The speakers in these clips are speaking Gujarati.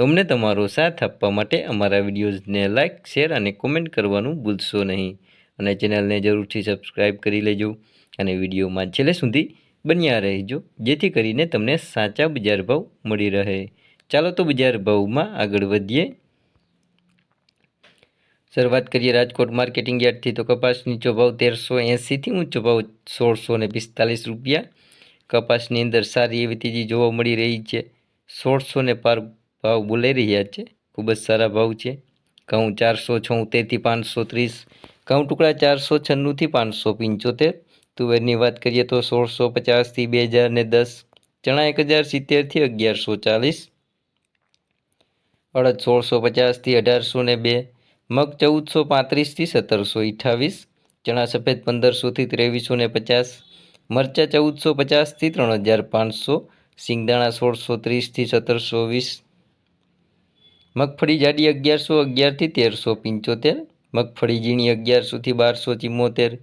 તો અમને તમારો સાથ આપવા માટે અમારા વિડીયોઝને લાઇક શેર અને કોમેન્ટ કરવાનું ભૂલશો નહીં. અને ચેનલને જરૂરથી સબસ્ક્રાઈબ કરી લેજો અને વિડીયોમાં છેલ્લે સુધી બન્યા રહેજો, જેથી કરીને તમને સાચા બજાર ભાવ મળી રહે. ચાલો તો બજાર ભાવમાં આગળ વધીએ. શરૂઆત કરીએ રાજકોટ માર્કેટિંગ યાર્ડથી. તો કપાસ નીચો ભાવ તેરસો એંસીથી ઊંચો ભાવ સોળસો ને પિસ્તાલીસ રૂપિયા. કપાસની અંદર સારી એવી તેજી જોવા મળી રહી છે. સોળસો ને પાર ભાવ બોલાઈ રહ્યા છે. ખૂબ જ સારા ભાવ છે. ઘઉં ચારસો છોતેરથી પાંચસો ત્રીસ, ઘઉં ટુકડા ચારસો છન્નુંથી પાંચસો પંચોતેર, તુવેરની વાત કરીએ તો સોળસો પચાસથી બે હજાર ને દસ, ચણા એક હજાર સિત્તેરથી અગિયારસો ચાલીસ, અડદ સોળસો પચાસથી અઢારસો ને બે, મગ ચૌદસો પાંત્રીસથી સત્તરસો અઠ્ઠાવીસ, ચણા સફેદ પંદરસોથી ત્રેવીસો ને પચાસ, મરચાં ચૌદસો પચાસથી ત્રણ હજાર પાંચસો, સિંગદાણા સોળસો ત્રીસથી સત્તરસો વીસ મગફળી જાડી અગિયારસો, અગિયારથી તેરસો, પંચોતેર. મગફળી ઝીણી અગિયારસોથી બારસો, ચિમ્મોતેર.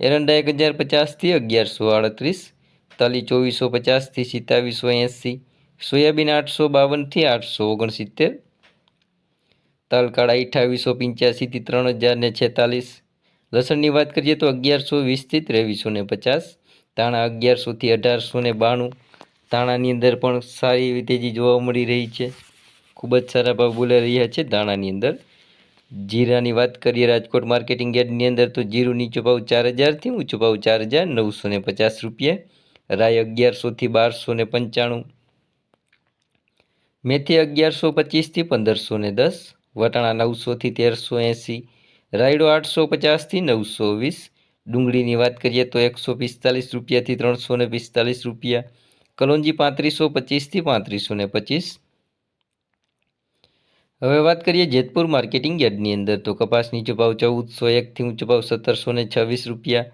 એરંડા એક હજાર પચાસથી અગિયારસો આડત્રીસ. તલી ચોવીસો પચાસથી સિત્તાવીસો એંસી. સોયાબીન આઠસો બાવનથી આઠસો ઓગણસિત્તેર. તલકાળા અઠ્ઠાવીસો પંચ્યાસીથી ત્રણ હજાર ને છેતાલીસ. લસણની વાત કરીએ તો અગિયારસો વીસથી ત્રેવીસો ને પચાસ. તાણા અગિયારસોથી અઢારસો ને બાણું. તાણાની અંદર પણ સારી તેજી જોવા મળી રહી છે. ખૂબ જ સારા ભાવ બોલાઈ રહ્યા છે દાણાની અંદર. જીરાની વાત કરીએ રાજકોટ માર્કેટિંગ યાર્ડની અંદર, તો જીરું નીચો ભાવ ચાર હજારથી ઊંચો ભાવ ચાર હજાર નવસો ને પચાસ રૂપિયા. રાય અગિયારસોથી બારસો ને પંચાણું. મેથી અગિયારસો પચીસથી પંદરસો ને દસ. વટાણા નવસોથી તેરસો એંસી. રાયડો આઠસો પચાસથી નવસો વીસ. ડુંગળીની વાત કરીએ તો એકસો પિસ્તાલીસ રૂપિયાથી ત્રણસો ને પિસ્તાલીસ રૂપિયા. કલોંજી પાંત્રીસો પચીસથી પાંત્રીસો ને પચીસ. હવે વાત કરીએ જેતપુર માર્કેટિંગ યાર્ડની અંદર. તો કપાસ નીચો ચૌદસો એકથી ઊંચો ભાવ સત્તરસો ને છવ્વીસ રૂપિયા.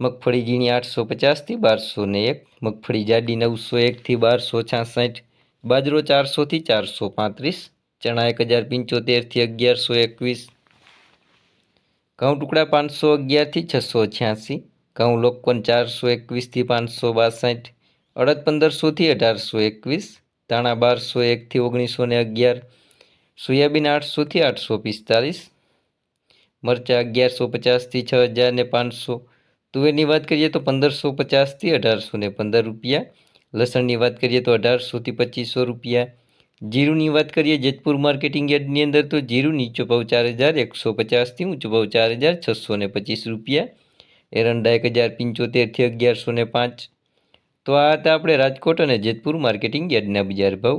મગફળી ઝીણી આઠસો પચાસથી બારસો ને એક. મગફળી જાડી નવસો એકથી બારસો છાસઠ. બાજરો ચારસોથી ચારસો પાંત્રીસ. ચણા એક હજાર પંચોતેરથી અગિયારસો એકવીસ. ઘઉં ટુકડા પાંચસો અગિયારથી છસો છ્યાસી. ઘઉં લોકવન ચારસો એકવીસથી પાંચસો બાસઠ. અડદ પંદરસોથી અઢારસો એકવીસ. ધાણા બારસો એકથી ઓગણીસો ને અગિયાર. સોયાબીન આઠસોથી આઠસો પિસ્તાલીસ, મરચાં અગિયારસો પચાસથી છ હજાર ને પાંચસો. તુવેરની વાત કરીએ તો પંદરસો પચાસથી અઢારસો ને પંદર રૂપિયા. લસણની વાત કરીએ તો અઢારસોથી પચીસો રૂપિયા. જીરુની વાત કરીએ જેતપુર માર્કેટિંગ યાર્ડની અંદર તો જીરું નીચો ભાવ ચાર હજાર, એકસો પચાસથી ઊંચો ભાવ ચાર હજાર, છસો ને પચીસ રૂપિયા. એરંડા એક હજાર પંચોતેરથી અગિયારસો ને પાંચ. તો આ હતા આપણે રાજકોટ અને જેતપુર માર્કેટિંગ યાર્ડના બજાર ભાવ.